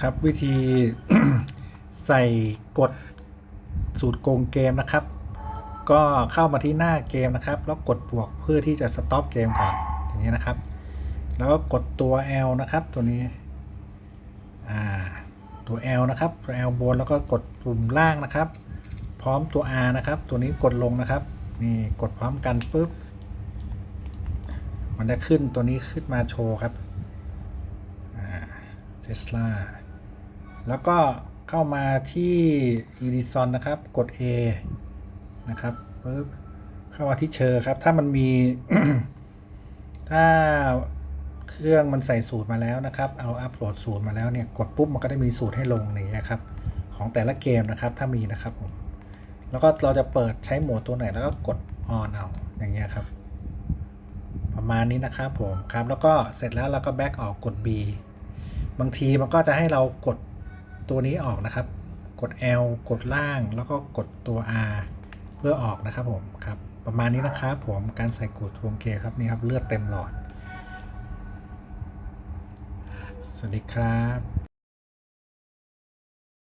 ครับวิธีใส่กดสูตรโกงเกมนะครับ ก็เข้ามาที่หน้าเกมนะครับ แล้วกดบวกเพื่อที่จะสต็อปเกมก่อนอย่างนี้นะครับ แล้วก็กดตัว L นะครับ ตัวนี้อ่าตัว L นะครับตัว L บนแล้วก็กดปุ่มล่างนะครับ พร้อมตัว R นะครับ ตัวนี้กดลงนะครับนี่กดพร้อมกันปุ๊บมันจะขึ้นตัวนี้ขึ้นมาโชว์ครับเทสลา แล้วก็เข้ามาที่ Edison นะครับ กด A นะครับปุ๊บเข้ามาที่เชอร์ครับ ถ้ามันมี ถ้าเครื่องมันใส่สูตรมาแล้วนะครับ เอาอัปโหลดสูตรมาแล้วเนี่ย กดปุ๊บมันก็ได้มีสูตรให้ลงอย่นี้ยครับ ของแต่ละเกมนะครับ ถ้ามีนะครับผม แล้วก็เราจะเปิดใช้โหมดตัวไหนแล้วก็กด on เอา อย่างเงี้ยครับ ประมาณนี้นะครับผมครับ แล้วก็เสร็จแล้วเราก็แบ็กออกกด B บางทีมันก็จะให้เรากด ตัวนี้ออกนะครับ กด L กดล่างแล้วก็กดตัว R เพื่อออกนะครับผมครับประมาณนี้นะครับผมการใส่กูดทวงเกครับนี่ครับเลือดเต็มหลอด สวัสดีครับ